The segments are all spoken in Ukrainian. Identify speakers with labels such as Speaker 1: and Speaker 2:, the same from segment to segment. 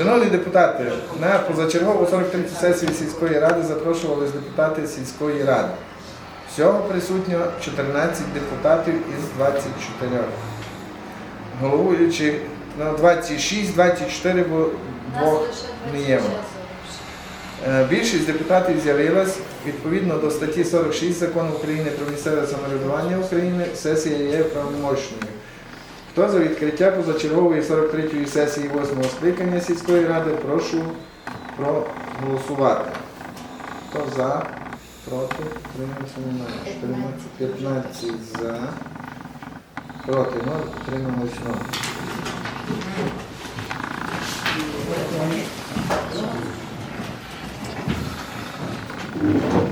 Speaker 1: Шановні депутати, на позачергову 43 сесію сільської ради запрошувались депутати сільської ради. Всього присутньо 14 депутатів із 24. Головуючи ну, 26, 24, бо двох не є. Е, Більшість депутатів з'явилась відповідно до статті 46 закону України про місцеве самоврядування України. Сесія є правомочною. Хто за відкриття позачергової 43-ї сесії 8 скликання сільської ради, прошу проголосувати. Хто за? Проти? Утримався немає. 14, 15 за. Проти 0, утрималось 0. Для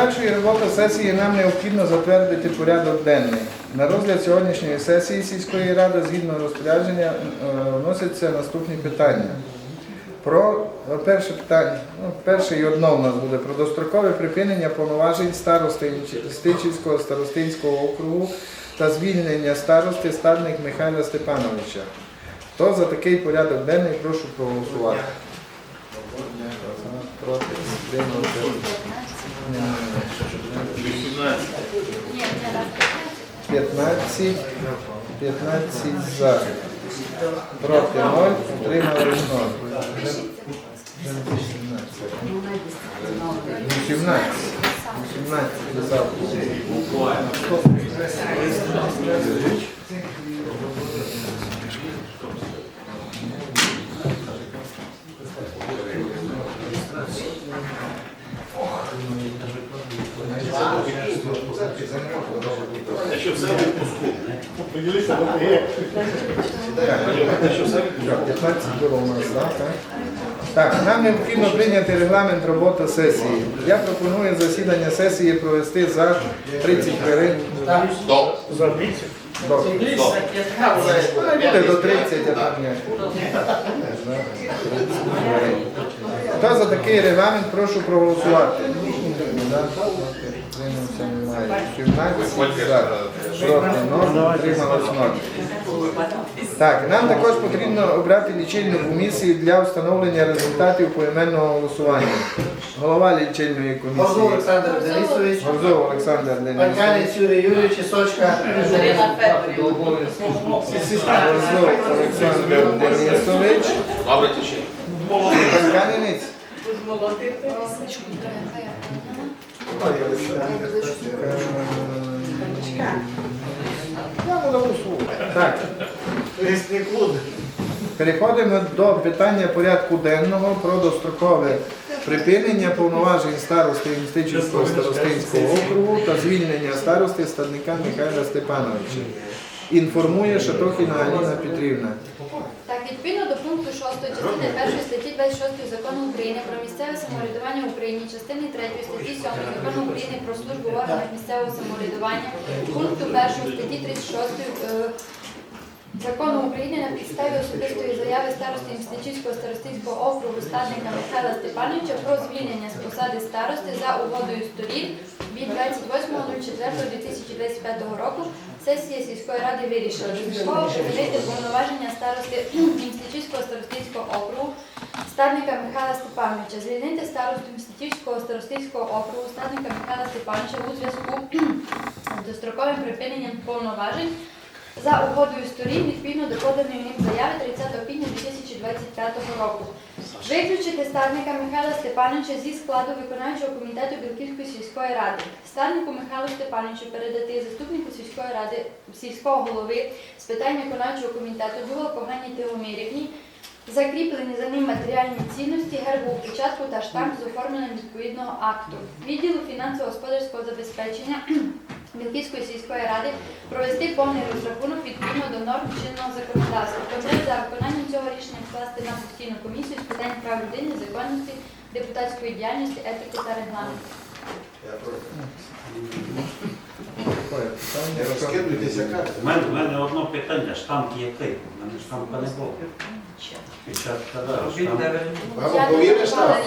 Speaker 1: подальшої роботи сесії нам необхідно затвердити порядок денний. На розгляд сьогоднішньої сесії сільської ради згідно розпорядження е, вносяться наступні питання. Про е, перше питання, ну, перше і одно в нас буде про дострокове припинення повноважень старости старостинського округу та звільнення старости стадник Михайла Степановича. Хто за такий порядок денний, прошу проголосувати. Проти. 15, 15 за. Проти 0, утримали 0. 18. 18 за.
Speaker 2: Якщо все в відпуску.
Speaker 1: Так, 15 було у нас, так? так? Так, нам необхідно прийняти регламент роботи сесії. Я пропоную засідання сесії провести за 30 хвилин.
Speaker 2: До.
Speaker 1: До. Буде до 30, а так ні. Хто за такий регламент, прошу проголосувати. 17 за. Проти 0, утрималось 0. Так, нам також потрібно обрати лічильну комісію для встановлення результатів поіменного голосування. Голова лічильної
Speaker 3: Мозгу
Speaker 1: комісії.
Speaker 3: Олександр Денисович,
Speaker 1: Горзов Олександр Денисович.
Speaker 3: Панчанець Юрій Юрійович і Сочка.
Speaker 1: Горзов Олександр Денисович.
Speaker 2: Добре тиші.
Speaker 1: Панканець. Я буду голосувати. Так. Переходимо до питання порядку денного про дострокове припинення повноважень старости Інстичівського старостинського округу та звільнення старости стадника Михайла Степановича. Інформує Шатохіна Аліна Петрівна.
Speaker 4: Так Відповідно до пункту 6 частини 1 статті 26 закону України про місцеве самоврядування в Україні, частини 3 статті 7 закону України про службу в місцевого самоврядування, пункту 1 статті 36 Закону України на підставі особистої заяви старости Мстичівського старостинського округу стадника Михайла Степановича про звільнення з посади старости за угодою сторін від 28.04.2025 року. Сесія сільської ради вирішила додатково припинити повноваження старости Мстичівського старостинського округу стадника Михайла Степановича, звільнити старосту Мстичівського старостинського округу стадника Михайла Степановича у зв'язку з достроковим припиненням повноважень за угодою сторін відповідно до поданої ним заяви 30 квітня 2025 року. Виключити стадника Михайла Степановича зі складу виконавчого комітету Білківської сільської ради. Стаднику Михайлу Степановичу передати заступнику сільської ради сільського голови з питань виконавчого комітету Дуло Погані Тиломирівні, закріплені за ним матеріальні цінності, гербову печатку та штамп з оформленням відповідного акту. Відділу фінансово-господарського забезпечення Білківської сільської ради провести повний розрахунок відповідно до норм чинного законодавства. Проте за виконанням цього рішення вкласти на постійну комісію з питань прав людини, законності, депутатської діяльності, етики та регламенту.
Speaker 1: Питання.
Speaker 2: Розкидуйтеся.
Speaker 5: У мене, в мене одно питання, штамп який? У мене штампа не було. Печатка, да.
Speaker 2: Повіриш так?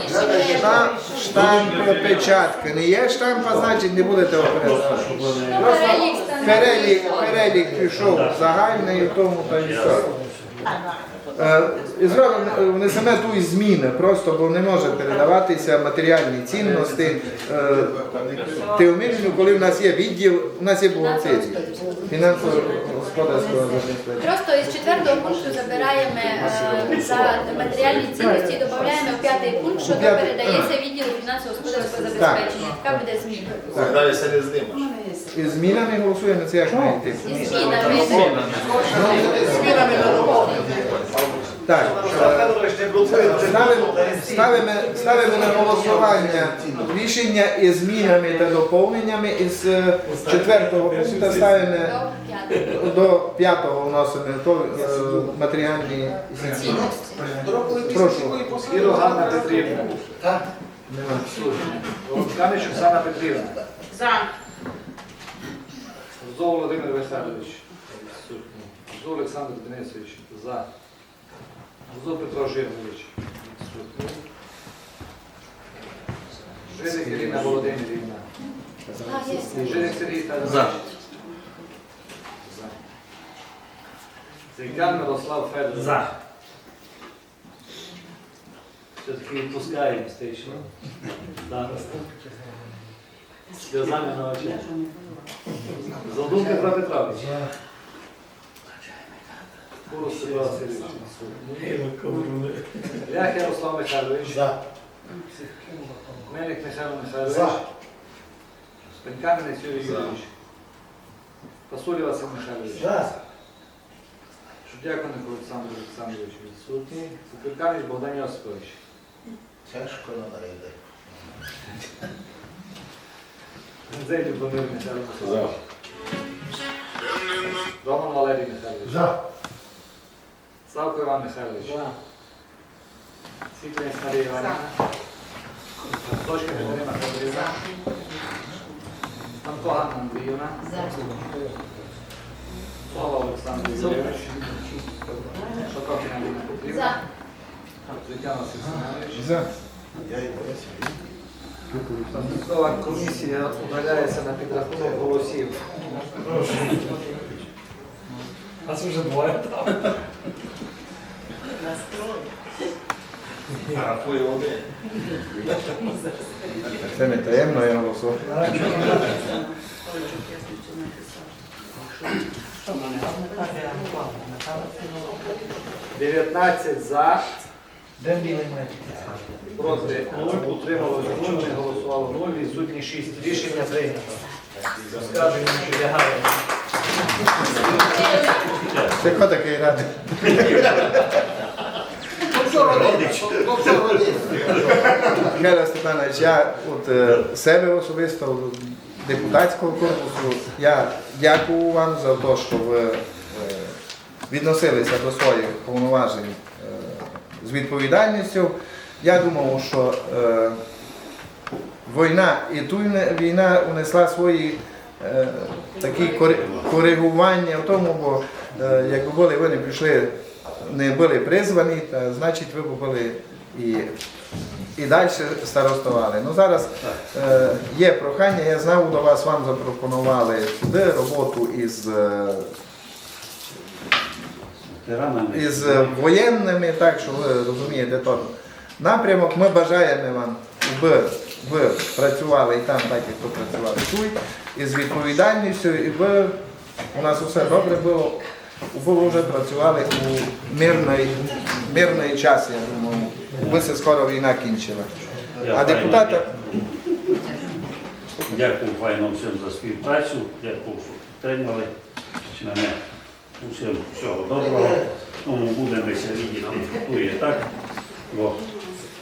Speaker 1: Штамп, штамп, печатка. Не є штампа, значить не будете оперувати.
Speaker 4: Ну, перелік
Speaker 1: пішов загальний і тому та і все. Е, І зразу е, внесемо ту і зміни, просто бо не може передаватися матеріальні цінності. Е, Теомірну, коли в нас є відділ, у нас є бухгалтерія фінансово-господарського забезпечення.
Speaker 4: Просто із четвертого пункту забираємо за матеріальні цінності і додаємо в п'ятий пункт, що то передається відділу фінансово-господарського забезпечення. Така буде зміна.
Speaker 1: Так.
Speaker 2: Далі це не.
Speaker 1: І змінами голосуємо це як має йти.
Speaker 4: Змінами.
Speaker 3: Змінами на.
Speaker 1: Так, ставимо, ставимо, ставимо на голосування рішення із змінами та доповненнями із е, четвертого пункту ставимо
Speaker 4: До п'ятого.
Speaker 1: вносимо то, е, матеріальні
Speaker 4: Цінності.
Speaker 1: Прошу.
Speaker 6: Іро Ганна Петрівна.
Speaker 3: Так.
Speaker 6: Каміч Оксана Петрівна.
Speaker 7: За.
Speaker 6: Зов Володимир Васильович. Зов Олександр Денисович. За. Зов Петро Жирнович. Жирик Ірина Володимирівна. Жирик Сергій Федорович.
Speaker 5: За.
Speaker 6: За. Мирослав Федорович.
Speaker 5: За.
Speaker 6: Все-таки відпускаємо стично. Так. Сльозами на очах. Задум Петро Петрович. Курус Сергій Васильович. Лях Ярослав Михайлович. Мельник Михайло Михайлович. За. Пенькамінець Юрій Юрійович. Пасулі Василь Михайлович. Шудяконик Олександр Олександрович відсутній. Цукеркаміч Богдан Йосипович.
Speaker 3: Тяжко надо
Speaker 6: Гензель Любомир Михайло Михайлович. Роман Валерій Михайлович.
Speaker 3: За.
Speaker 6: Савко Іван Михайлович. Сікленець Марія Іванівна. Точка Катерина Федорівна. Станко Ганна Андріївна. Слава Олександр Юрійович. Шокохіна Ліна Петрівна.
Speaker 4: За.
Speaker 6: Тетяна Сексонович.
Speaker 1: За.
Speaker 6: Судова комісія удаляється на підрахунок голосів.
Speaker 5: Це вже двоє там.
Speaker 2: Рахує один.
Speaker 1: Це не таємно, я голосую.
Speaker 6: – 19 за,
Speaker 3: Де білий меч?
Speaker 6: проти 0, утрималося 0, не голосувало 0, відсутні 6. Рішення прийнято. Скажемо, що лягає.
Speaker 1: Це хто такий радий? Михайло Степанович, я от е, себе особисто депутатського корпусу, я дякую вам за те, що ви е, відносилися до своїх повноважень е, з відповідальністю. Я думав, що війна і ту війна унесла свої такі коригування в тому, бо якби були вони прийшли, не були призвані, то значить ви б були і, і далі старостували. Ну зараз е, є прохання, я знав до вас, вам запропонували сюди роботу із. е, із воєнними, так що ви розумієте то. Напрямок ми бажаємо вам, щоб ви працювали і там, так як ви працювали тут, і з відповідальністю, і ви у нас усе добре було, ви вже працювали у мирний, мирний час, я думаю, ви се скоро війна кінчила. А депутата
Speaker 5: Дякую файно всім за співпрацю, дякую, що підтримали мене. Усім всього доброго. Ну, ще відіти, ту і так,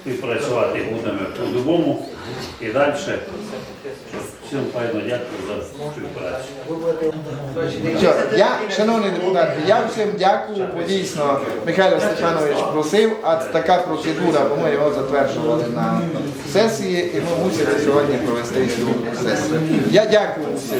Speaker 5: співпрацювати будемо по-любому і далі. Всім файно дякую за співпрацю.
Speaker 1: Я, шановні депутати, я всім дякую, бо дійсно Михайло Степанович просив, а така процедура, бо ми його затверджували на сесії, і ми мусили сьогодні провести цю сесію. Я дякую всім.